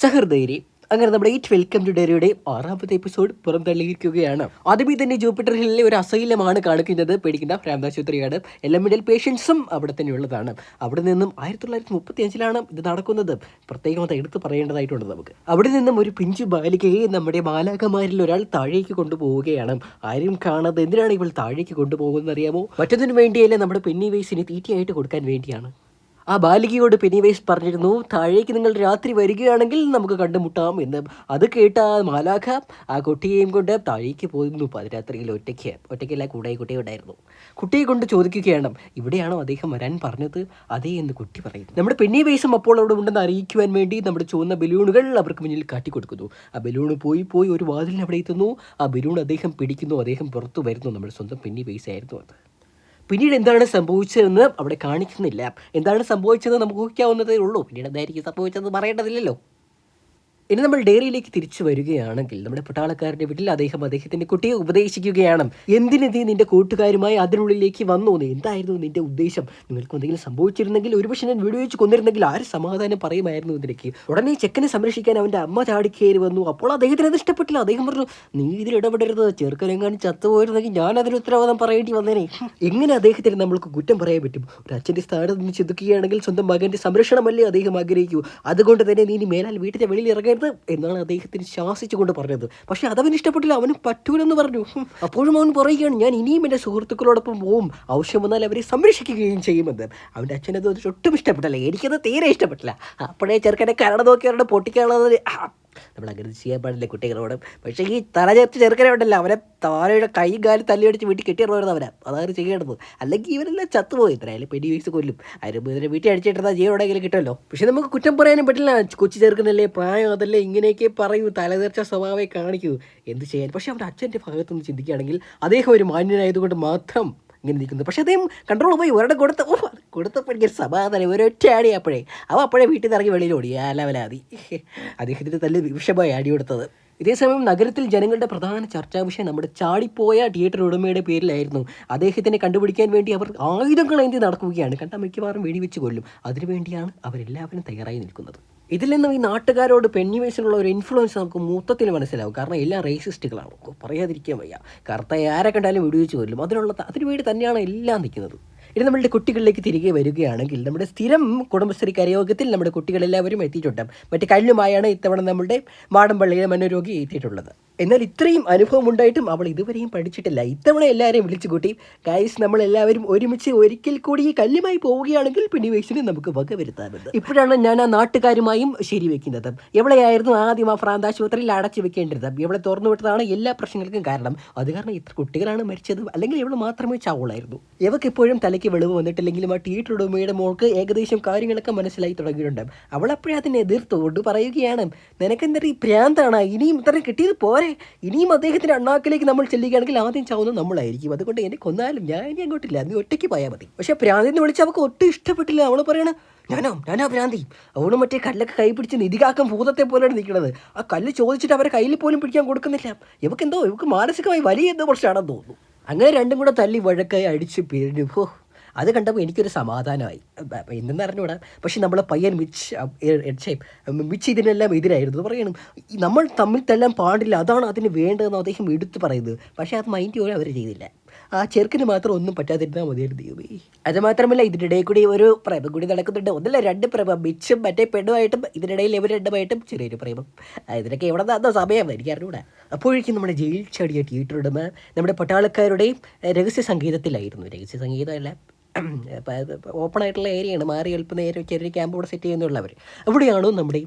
സഹൃദയരെ അങ്ങനെ നമ്മുടെ ഈ വെൽക്കം ടു ഡെറിയുടെ ആറാമത്തെ എപ്പിസോഡ് പുറന്തള്ളിയിരിക്കുകയാണ്. ആദ്യമേ തന്നെ ജൂപ്പിറ്റർ ഹില്ലിലെ ഒരു അസൈലമാണ് കാണിക്കുന്നത്. ഭ്രാന്താശുപത്രിയാണ് എല്ലാ മിഡൽ പേഷ്യൻസും അവിടെ തന്നെ ഉള്ളതാണ്. അവിടെ നിന്നും ആയിരത്തി തൊള്ളായിരത്തി മുപ്പത്തി അഞ്ചിലാണ് ഇത് നടക്കുന്നത്. പ്രത്യേകം അത് എടുത്ത് പറയേണ്ടതായിട്ടുണ്ട് നമുക്ക്. അവിടെ നിന്നും ഒരു പിഞ്ചു ബാലികയെ നമ്മുടെ ബാലകമാരിൽ ഒരാൾ താഴേക്ക് കൊണ്ടുപോവുകയാണ്. ആരും കാണാതെ എന്തിനാണ് ഇവൾ താഴേക്ക് കൊണ്ടുപോകുന്നത് അറിയാമോ മറ്റൊന്നിനു വേണ്ടിയല്ലേ നമ്മുടെ പെണ്ണി വേസിന് തീറ്റയായിട്ട് കൊടുക്കാൻ വേണ്ടിയാണ്. ആ ബാലികയോട് പെനിവേസ് പറഞ്ഞിരുന്നു താഴേക്ക് നിങ്ങൾ രാത്രി വരികയാണെങ്കിൽ നമുക്ക് കണ്ടുമുട്ടാം എന്ന്. അത് കേട്ട മാലാഖ ആ കുട്ടിയെയും കൊണ്ട് താഴേക്ക് പോയിരുന്നു. പാതിരാത്രിയിൽ ഒറ്റയ്ക്ക് ഒറ്റയ്ക്കല്ല കൂടെ കുട്ടി ഉണ്ടായിരുന്നു. കുട്ടിയെ കൊണ്ട് ചോദിക്കുകയാണ് ഇവിടെയാണോ അദ്ദേഹം വരാൻ പറഞ്ഞത്? അതേ എന്ന് കുട്ടി പറയുന്നു. നമ്മുടെ പെണ്ണി അപ്പോൾ അവിടെ ഉണ്ടെന്ന് അറിയിക്കുവാൻ വേണ്ടി നമ്മുടെ ചുവന്ന ബലൂണുകൾ അവർക്ക് മുന്നിൽ കാട്ടിക്കൊടുക്കുന്നു. ആ ബലൂൺ പോയി പോയി ഒരു വാതിലിന് അവിടെ എത്തുന്നു. ആ ബലൂൺ അദ്ദേഹം പിടിക്കുന്നു അദ്ദേഹം പുറത്തു വരുന്നു. നമ്മുടെ സ്വന്തം ആയിരുന്നു അത്. പിന്നീട് എന്താണ് സംഭവിച്ചതെന്ന് അവിടെ കാണിക്കുന്നില്ല. എന്താണ് സംഭവിച്ചതെന്ന് നമുക്ക് ഊഹിക്കാവുന്നതേ ഉള്ളൂ. പിന്നീട് എന്തായിരിക്കും സംഭവിച്ചതെന്ന് പറയേണ്ടതില്ലല്ലോ. ഇനി നമ്മൾ ഡയറിയിലേക്ക് തിരിച്ചു വരികയാണെങ്കിൽ നമ്മുടെ പട്ടാളക്കാരന്റെ വീട്ടിൽ അദ്ദേഹം അദ്ദേഹത്തിന്റെ കുട്ടിയെ ഉപദേശിക്കുകയാണ്. എന്തിന് നീ നിന്റെ കൂട്ടുകാരുമായി അതിനുള്ളിലേക്ക് വന്നു എന്തായിരുന്നു നിന്റെ ഉദ്ദേശം? നിങ്ങൾക്ക് എന്തെങ്കിലും സംഭവിച്ചിരുന്നെങ്കിൽ ഒരുപക്ഷെ ഞാൻ വീഡിയോ വെച്ച് കൊന്നിരുന്നെങ്കിൽ ആര് സമാധാനം പറയുമായിരുന്നു ഇതിലേക്ക്? ഉടനെ ചെക്കനെ സംരക്ഷിക്കാൻ അവന്റെ അമ്മ ചാടിക്കയറി വന്നു. അപ്പോൾ അദ്ദേഹത്തിന് അത് ഇഷ്ടപ്പെട്ടില്ല. അദ്ദേഹം പറഞ്ഞു നീ ഇതിൽ ഇടപെടരുത്. ചെറുക്കനെങ്ങാനും ചത്തുപോയിരുന്നെങ്കിൽ ഞാൻ അതിന് ഉത്തരവാദം പറയേണ്ടി വന്നേനെ. എങ്ങനെ അദ്ദേഹത്തിന് നമ്മൾക്ക് കുറ്റം പറയാൻ പറ്റും. ഒരു അച്ഛന്റെ സ്ഥാനത്ത് നിന്ന് ചിന്തിക്കുകയാണെങ്കിൽ സ്വന്തം മകന്റെ സംരക്ഷണമല്ലേ അദ്ദേഹം ആഗ്രഹിക്കൂ. അതുകൊണ്ട് തന്നെ നീ മേലാൽ വീട്ടിന്റെ വെളിയിൽ ഇറങ്ങരുത് എന്നാണ് അദ്ദേഹത്തിന് ശാസിച്ചുകൊണ്ട് പറഞ്ഞത്. പക്ഷേ അതവന് ഇഷ്ടപ്പെട്ടില്ല അവന് പറ്റൂലെന്ന് പറഞ്ഞു. അപ്പോഴും അവൻ പറയുകയാണ് ഞാൻ ഇനിയും എന്റെ സുഹൃത്തുക്കളോടൊപ്പം പോവും. ആവശ്യം വന്നാൽ അവരെ സംരക്ഷിക്കുകയും ചെയ്യുമെന്ന്. അവന്റെ അച്ഛനത് ഒട്ടും ഇഷ്ടപ്പെട്ടില്ല. എനിക്കത് തീരെ ഇഷ്ടപ്പെട്ടില്ല. അപ്പോഴേ ചെറുക്കനെ കരട് നോക്കി അവരുടെ പൊട്ടിക്കാനുള്ളത് നമ്മൾ അങ്ങനെ ചെയ്യാൻ പാടില്ല കുട്ടികളോട്. പക്ഷേ ഈ തലചേർത്ത് ചെറുക്കനെ ഉണ്ടല്ലോ അവനെ താരയുടെ കൈ കാലും തല്ലിയടിച്ച് വീട്ടിൽ കെട്ടിയിടുന്നത് അവരാ അതാണ് ചെയ്യേണ്ടത് അല്ലെങ്കിൽ ഇവരെല്ലാം ചത്തുപോയി. ഇത്രയായാലും പെടി വീസ് കൊല്ലും. അതിന് ഇതിനെ വീട്ടിൽ അടിച്ചിട്ടാൽ ജീവനോടെങ്കിലും കിട്ടുമല്ലോ. പക്ഷെ നമുക്ക് കുറ്റം പറയാനും പറ്റില്ല. കൊച്ചു ചേർക്കുന്നല്ലേ പ്രായം അതല്ലേ ഇങ്ങനെയൊക്കെ പറയൂ തലതീർച്ച സ്വഭാവമേ കാണിക്കൂ. എന്ത് ചെയ്യാൻ? പക്ഷേ അവരുടെ അച്ഛന്റെ ഭാഗത്തുനിന്ന് ചിന്തിക്കുകയാണെങ്കിൽ അദ്ദേഹം ഒരു മാന്യനായതുകൊണ്ട് മാത്രം ഇങ്ങനെ നിൽക്കുന്നത് പക്ഷേ അദ്ദേഹം കൺട്രോൾ പോയി. ഒരിടം കൊടുത്ത ഓ കൊടുത്തപ്പോൾ എനിക്കൊരു സമാധാനം ഒരൊറ്റ അടി അപ്പോഴേ. അവ അപ്പോഴേ വീട്ടിൽ നിന്ന് ഇറങ്ങി വെളിയിൽ ഓടി. ആലാവലാതി അദ്ദേഹത്തിന്റെ തല്ല് വിഷമായി അടി കൊടുത്തത്. ഇതേസമയം നഗരത്തിൽ ജനങ്ങളുടെ പ്രധാന ചർച്ചാ വിഷയം നമ്മുടെ ചാടിപ്പോയ തിയേറ്റർ ഉടമയുടെ പേരിലായിരുന്നു. അദ്ദേഹത്തിനെ കണ്ടുപിടിക്കാൻ വേണ്ടി അവർ ആയുധങ്ങൾ എന്തി നടക്കുകയാണ്. കണ്ട മിക്കവാറും വെടിവെച്ച് കൊല്ലും. അതിനുവേണ്ടിയാണ് അവരെല്ലാവരും തയ്യാറായി നിൽക്കുന്നത്. ഇതിൽ നിന്നും ഈ നാട്ടുകാരോട് പെണ്ണിവേശനുള്ള ഒരു ഇൻഫ്ലുവൻസ് നമുക്ക് മൊത്തത്തിൽ മനസ്സിലാവും. കാരണം എല്ലാം റേസിസ്റ്റുകളാണ് പറയാതിരിക്കാൻ വയ്യ. കറുത്ത ആരെ കണ്ടാലും വെടിവെച്ച് കൊല്ലും. അതിനുള്ള അതിനുവേണ്ടി തന്നെയാണ് എല്ലാം നിൽക്കുന്നത് ഇനി നമ്മളുടെ കുട്ടികളിലേക്ക് തിരികെ വരികയാണെങ്കിൽ നമ്മുടെ സ്ഥിരം കുടുംബശ്രീ കരയോഗത്തിൽ നമ്മുടെ കുട്ടികളെല്ലാവരും എത്തിയിട്ടുണ്ട്. മറ്റ് കല്ലുമായാണ് ഇത്തവണ നമ്മുടെ മാടമ്പള്ളിയിലെ മനോരോഗി എത്തിയിട്ടുള്ളത്. എന്നാൽ ഇത്രയും അനുഭവം ഉണ്ടായിട്ടും അവൾ ഇതുവരെയും പഠിച്ചിട്ടില്ല. ഇത്തവണ എല്ലാവരെയും വിളിച്ചു കൂട്ടി ഗൈസ് നമ്മൾ എല്ലാവരും ഒരുമിച്ച് ഒരിക്കൽ കൂടി ഈ കല്ലുമായി പോവുകയാണെങ്കിൽ പിന്നിവേശിന് നമുക്ക് വക വരുത്താറുണ്ട് ഇപ്പോഴാണ് ഞാൻ ആ നാട്ടുകാരുമായും ശരിവെക്കുന്നത്. എവിടെയായിരുന്നു ആദ്യം ആ ഭ്രാന്താശുപത്രിയിൽ അടച്ചു വെക്കേണ്ടത് ഇവിടെ തുറന്നു വിട്ടതാണ് എല്ലാ പ്രശ്നങ്ങൾക്കും കാരണം? അത് കാരണം ഇത്ര കുട്ടികളാണ് മരിച്ചത്. അല്ലെങ്കിൽ ഇവൾ മാത്രമേ ചാവുള്ളായിരുന്നു ഇവക്ക് എപ്പോഴും തലയ്ക്ക് വെളിവ് വന്നിട്ടില്ലെങ്കിലും ആ ടീറ്റർ ഉടമയുടെ മോൾക്ക് ഏകദേശം കാര്യങ്ങളൊക്കെ മനസ്സിലായി തുടങ്ങിയിട്ടുണ്ട്. അവൾ അപ്പോഴതിനെ എതിർത്തുകൊണ്ട് പറയുകയാണ് നിനക്കെന്താ ഈ ഭ്രാന്താണ്? ഇനിയും ഇത്രയും കിട്ടിയത് പോരെ ഇനിയും അദ്ദേഹത്തിന്റെ അണ്ണാക്കിലേക്ക് നമ്മൾ ചെല്ലുകയാണെങ്കിൽ ആദ്യം ചാവുന്നത് നമ്മളായിരിക്കും. അതുകൊണ്ട് എന്നെ കൊന്നാലും ഞാൻ ഇനി അങ്ങോട്ടില്ല. നീ ഒറ്റയ്ക്ക് പോയാൽ മതി. പക്ഷേ പ്രാന്തി എന്ന് വിളിച്ച് അവൾക്ക് ഒട്ടും ഇഷ്ടപ്പെട്ടില്ല. അവൾ പറയണ ഞാനോ ഞാനാ പ്രാന്തി അവൾ മറ്റേ കല്ലൊക്കെ കൈ പിടിച്ച് നിധികാക്കം ഭൂതത്തെ പോലെയാണ് നിൽക്കുന്നത്. ആ കല്ല് ചോദിച്ചിട്ട് അവരെ കയ്യിൽ പോലും പിടിക്കാൻ കൊടുക്കുന്നില്ല. ഇവക്ക് എന്തോ ഇവക്ക് മാനസികമായി വലിയ എന്തോ പ്രശ്നമാണെന്ന് തോന്നുന്നു. അങ്ങനെ രണ്ടും കൂടെ തല്ലി വഴക്കായി അടിച്ച് പിരിഞ്ഞു. ഹോ അത് കണ്ടപ്പോൾ എനിക്കൊരു സമാധാനമായി. എന്തെന്ന് അറിഞ്ഞൂടാ? പക്ഷെ നമ്മളെ പയ്യൻ മിച്ച് അ- എ- എ- ഛെ, മിച്ച് ഇതിനെല്ലാം എതിരായിരുന്നു പറയണം. നമ്മൾ തമ്മിൽ തെല്ലാം പാടില്ല അതാണ് അതിന് വേണ്ടതെന്ന് അദ്ദേഹം എടുത്തു പറയുന്നത്. പക്ഷേ അത് മൈൻഡ് പോലും അവർ ചെയ്തില്ല. ആ ചെറുക്കിന് മാത്രം ഒന്നും പറ്റാതിരുന്നാൽ മതിയായിരുന്നു ദൈവമേ. അത് മാത്രമല്ല ഇതിനിടയിൽ കൂടി ഒരു പ്രേമം കൂടി നടക്കുന്നുണ്ട്. ഒന്നല്ല രണ്ട് പ്രേമം. മിച്ചും മറ്റേ പെണ്ണുമായിട്ടും ഇതിനിടയിൽ ഇവർ രണ്ടുമായിട്ടും ചെറിയൊരു പ്രേമം. ഇതിനൊക്കെ എവിടെ നിന്നാ സമയം എനിക്ക് അറിഞ്ഞൂടെ. അപ്പോഴേക്കും നമ്മുടെ ജയിൽ ചാടിയ തിയേറ്റർ ഉടമ നമ്മുടെ പട്ടാളക്കാരുടെയും രഹസ്യ സംഗീതത്തിലായിരുന്നു. രഹസ്യ സംഗീതമല്ല ഓപ്പൺ ആയിട്ടുള്ള ഏരിയയാണ് മാറി എളുപ്പം നേരെ ചെറിയ ക്യാമ്പ് ഇവിടെ സെറ്റ് ചെയ്യുന്നുള്ളവർ അവിടെയാണോ നമ്മുടെ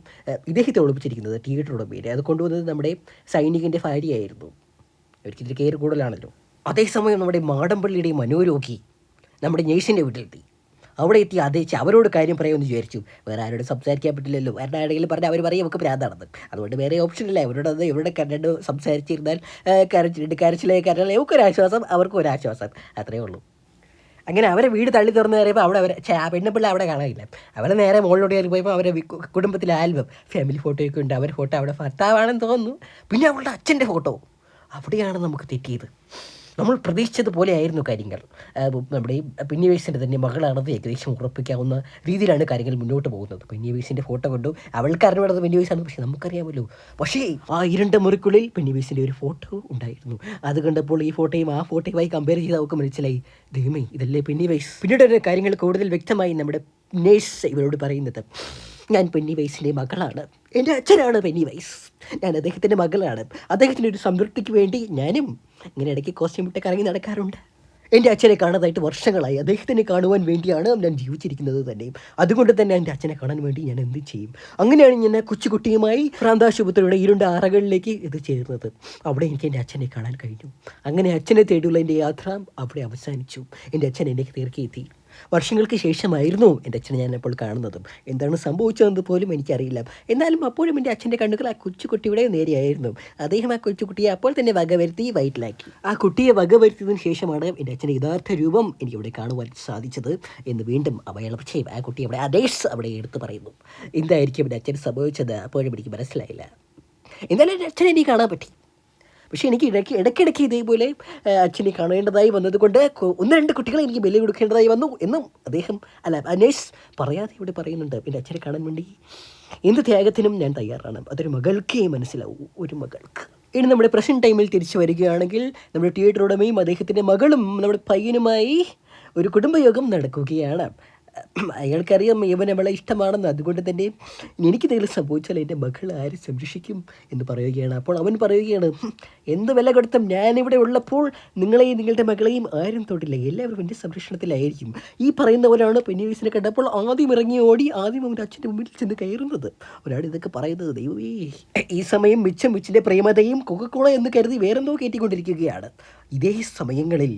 ഇദ്ദേഹത്തെ ഒളിപ്പിച്ചിരിക്കുന്നത് തിയേറ്റർ ഉടമയിൽ അത് കൊണ്ടുവന്നത് നമ്മുടെ സൈനികന്റെ ഭാര്യയായിരുന്നു. ഒരിക്കലും കയറി കൂടുതലാണല്ലോ അതേസമയം നമ്മുടെ മാടമ്പള്ളിയുടെ മനോരോഗി നമ്മുടെ നേഴ്സിന്റെ വീട്ടിലെത്തി. അവിടെ എത്തി അതേച്ച് അവരോട് കാര്യം പറയാമെന്ന് വിചാരിച്ചു. വേറെ ആരോടും സംസാരിക്കാൻ പറ്റില്ലല്ലോ. വേറെ ആരെങ്കിലും പറഞ്ഞാൽ അവർ പറയും നമുക്ക് പ്രാന്താണെന്ന് അതുകൊണ്ട് വേറെ ഓപ്ഷൻ ഇല്ല. അവരോട് അത് ഇവരുടെ കരണ്ട് സംസാരിച്ചിരുന്നാൽ കരച്ചിട്ട് ഒക്കെ ഒരു ആശ്വാസം അവർക്ക് ഒരു ആശ്വാസം. അത്രയേ ഉള്ളൂ. അങ്ങനെ അവരെ വീട് തള്ളി തുറന്ന് കയറിയപ്പോൾ അവിടെ അവരെ ആ പെണ്ണുപിള്ള അവിടെ കാണാനില്ല. അവരെ നേരെ മുകളിലോട്ട് കയറി പോയപ്പോൾ അവരെ കുടുംബത്തിലെ ആൽബം ഫാമിലി ഫോട്ടോയൊക്കെ ഉണ്ട്. അവരുടെ ഫോട്ടോ അവിടെ ഭർത്താവാണെന്ന് തോന്നുന്നു. പിന്നെ അവളുടെ അച്ഛന്റെ ഫോട്ടോ അവിടെയാണ് നമുക്ക് തെറ്റിയത്. നമ്മൾ പ്രതീക്ഷിച്ചതുപോലെ ആയിരുന്നു കാര്യങ്ങൾ നമ്മുടെ ഈ പിന്നിവേഴ്സിന്റെ തന്നെ മകളാണത് ഏകദേശം ഉറപ്പിക്കാവുന്ന രീതിയിലാണ് കാര്യങ്ങൾ മുന്നോട്ട് പോകുന്നത്. പിന്നിവേഴ്സിന്റെ ഫോട്ടോ കണ്ടു. അവൾക്ക് അറിഞ്ഞത് പിന്നിവേഴ്സാണ് പക്ഷേ നമുക്കറിയാമല്ലോ. പക്ഷേ ആ ഇരുണ്ട മുറിക്കുള്ളിൽ പിന്നിവേഴ്സിന്റെ ഒരു ഫോട്ടോ ഉണ്ടായിരുന്നു. അത് കണ്ടപ്പോൾ ഈ ഫോട്ടോയും ആ ഫോട്ടോയുമായി കമ്പയർ ചെയ്ത് അവർക്ക് മനസ്സിലായി ദൈവമേ ഇതല്ലേ പിന്നിവേഴ്സ് പിന്നീട് ഒരു കാര്യങ്ങൾ കൂടുതൽ വ്യക്തമായി നമ്മുടെ നേഴ്സ് ഇവരോട് പറയുന്നത്. ഞാൻ പെന്നി വൈസിന്റെ മകളാണ്. എന്റെ അച്ഛനാണ് പെന്നി വൈസ് ഞാൻ അദ്ദേഹത്തിന്റെ മകളാണ്. അദ്ദേഹത്തിന്റെ ഒരു സംതൃപ്തിക്ക് വേണ്ടി ഞാനും ഇങ്ങനെ ഇടയ്ക്ക് കോസ്റ്റ്യൂം ഇട്ട് കറങ്ങി നടക്കാറുണ്ട്. എന്റെ അച്ഛനെ കാണാതായിട്ട് വർഷങ്ങളായി. അദ്ദേഹത്തിനെ കാണുവാൻ വേണ്ടിയാണ് ഞാൻ ജീവിച്ചിരിക്കുന്നത് തന്നെയും. അതുകൊണ്ട് തന്നെ എന്റെ അച്ഛനെ കാണാൻ വേണ്ടി ഞാൻ എന്ത് ചെയ്യും? അങ്ങനെയാണ് ഞാൻ കൊച്ചുകുട്ടിയുമായി പ്രാന്താശുപത്രിയുടെ ഇരുണ്ട അറകളിലേക്ക് ഇത് ചേർന്നത്. അവിടെ എനിക്ക് എന്റെ അച്ഛനെ കാണാൻ കഴിഞ്ഞു. അങ്ങനെ അച്ഛനെ തേടിയുള്ള എന്റെ യാത്ര അവിടെ അവസാനിച്ചു. എന്റെ അച്ഛൻ എന്നെ തീർക്കെത്തി വർഷങ്ങൾക്ക് ശേഷമായിരുന്നു എന്റെ അച്ഛനെ ഞാൻ അപ്പോൾ കാണുന്നതും. എന്താണ് സംഭവിച്ചതെന്ന് പോലും എനിക്കറിയില്ല. എന്നാലും അപ്പോഴും എന്റെ അച്ഛന്റെ കണ്ണുകൾ ആ കൊച്ചുകുട്ടിയുടെ നേരെയായിരുന്നു. അദ്ദേഹം ആ കൊച്ചുകുട്ടിയെ അപ്പോൾ തന്നെ വകവരുത്തി വയറ്റിലാക്കി. ആ കുട്ടിയെ വകവരുത്തിയതിനു ശേഷമാണ് എന്റെ അച്ഛന്റെ യഥാർത്ഥ രൂപം എനിക്ക് ഇവിടെ കാണുവാൻ സാധിച്ചത് എന്ന് വീണ്ടും പക്ഷേ ആ കുട്ടി അവിടെ അതേഴ്സ് അവിടെ എടുത്തു പറയുന്നു. എന്തായിരിക്കും എന്റെ അച്ഛൻ സംഭവിച്ചത്? അപ്പോഴും എനിക്ക് മനസ്സിലായില്ല. എന്തായാലും എന്റെ അച്ഛനെ എനിക്ക് കാണാൻ പറ്റി. പക്ഷേ എനിക്ക് ഇടയ്ക്ക് ഇടയ്ക്കിടയ്ക്ക് ഇതേപോലെ അച്ഛനെ കാണേണ്ടതായി വന്നതുകൊണ്ട് ഒന്ന് രണ്ട് കുട്ടികളെ എനിക്ക് ബലി കൊടുക്കേണ്ടതായി വന്നു. എന്നും അദ്ദേഹം അല്ല അനേഷ് പറയാതെ ഇവിടെ പറയുന്നുണ്ട്. എന്റെ അച്ഛനെ കാണാൻ വേണ്ടി എന്ത് ത്യാഗത്തിനും ഞാൻ തയ്യാറാണ്. അതൊരു മകൾക്കേ മനസ്സിലാവൂ. ഒരു മകൾക്ക്. ഇനി നമ്മുടെ പ്രസന്റ് ടൈമിൽ തിരിച്ചു വരികയാണെങ്കിൽ നമ്മുടെ തിയേറ്റർ ഉടമയും അദ്ദേഹത്തിന്റെ മകളും നമ്മുടെ പയ്യനുമായി ഒരു കുടുംബയോഗം നടക്കുകയാണ്. അയാൾക്കറിയാം ഇവൻ അവളെ ഇഷ്ടമാണെന്ന്. അതുകൊണ്ട് തന്നെ എനിക്ക് എന്തെങ്കിലും സംഭവിച്ചാൽ എന്റെ മകൾ ആര് സംരക്ഷിക്കും എന്ന് പറയുകയാണ്. അപ്പോൾ അവൻ പറയുകയാണ് "ഹും, എന്ത് വില കൊടുത്തും ഞാനിവിടെ ഉള്ളപ്പോൾ നിങ്ങളെയും നിങ്ങളുടെ മകളെയും ആരും തൊട്ടില്ല എല്ലാവരും എന്റെ സംരക്ഷണത്തിലായിരിക്കും. ഈ പറയുന്നവരാണ് പെന്നീസിനെ കണ്ടപ്പോൾ ആദ്യം ഇറങ്ങി ഓടി ആദ്യം അവന്റെ അച്ഛന്റെ മുമ്പിൽ ചെന്ന് കയറുന്നത്. ഒരാൾ ഇതൊക്കെ പറയുന്നത് ദൈവമേ ഈ സമയം മിച്ചം മിച്ചിന്റെ പ്രേമതയും കൊക്കക്കോള എന്ന് കരുതി വേറെന്തോ കയറ്റിക്കൊണ്ടിരിക്കുകയാണ് ഇതേ സമയങ്ങളിൽ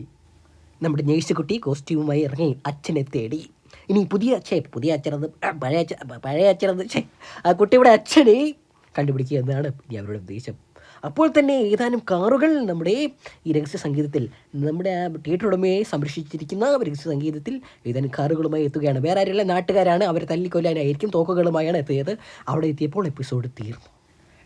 നമ്മുടെ നേഴ്സ് കുട്ടി കോസ്റ്റ്യൂമായി ഇറങ്ങി അച്ഛനെ തേടി. ഇനി പുതിയ അച്ഛൻ പുതിയ അച്ഛനെന്ന് ആ, പഴയ അച്ഛൻ പഴയ അച്ഛനെന്ന് ഛേ, ആ കുട്ടിയുടെ അച്ഛനെ കണ്ടുപിടിക്കുക എന്നതാണ് ഇനി അവരുടെ ഉദ്ദേശം. അപ്പോൾ തന്നെ ഏതാനും കാറുകൾ നമ്മുടെ ഈ രഹസ്യ സംഗീതത്തിൽ നമ്മുടെ ആ തിയേറ്റർ ഉടമയെ സംരക്ഷിച്ചിരിക്കുന്ന രഹസ്യ സംഗീതത്തിൽ ഏതാനും കാറുകളുമായി എത്തുകയാണ്. വേറെ ആരുള്ള നാട്ടുകാരാണ് അവരെ തല്ലിക്കൊല്ലാനായിരിക്കും തോക്കുകളുമായാണ് എത്തിയത്. അവിടെ എത്തിയപ്പോൾ എപ്പിസോഡ് തീർന്നു.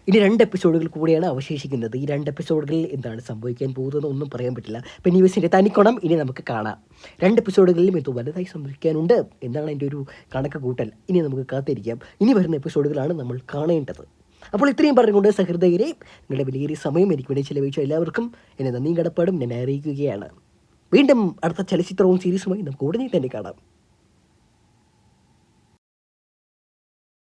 ഇനി രണ്ട് എപ്പിസോഡുകൾ കൂടിയാണ് അവശേഷിക്കുന്നത്. ഈ രണ്ട് എപ്പിസോഡുകളിൽ എന്താണ് സംഭവിക്കാൻ പോകുന്നത് ഒന്നും പറയാൻ പറ്റില്ല. പെന്നീവസിന്റെ തനിക്കണം ഇനി നമുക്ക് കാണാം. രണ്ട് എപ്പിസോഡുകളിലും ഇത് വലുതായി സംഭവിക്കാനുണ്ട് എന്താണ് എന്റെ ഒരു കണക്ക് കൂട്ടൽ ഇനി നമുക്ക് കാത്തിരിക്കാം. ഇനി വരുന്ന എപ്പിസോഡുകളാണ് നമ്മൾ കാണേണ്ടത്. അപ്പോൾ ഇത്രയും പറഞ്ഞുകൊണ്ട് സഹൃദയരെ നിങ്ങളുടെ വിലയേറിയ സമയം എനിക്ക് വേണ്ടി ചിലവഴിച്ച എല്ലാവർക്കും എന്നെ നന്ദിയും കടപ്പാടും. എന്നെ അറിയിക്കുകയാണ്. വീണ്ടും അടുത്ത ചലച്ചിത്രവും സീരീസുമായി നമുക്ക് ഉടനെ തന്നെ കാണാം.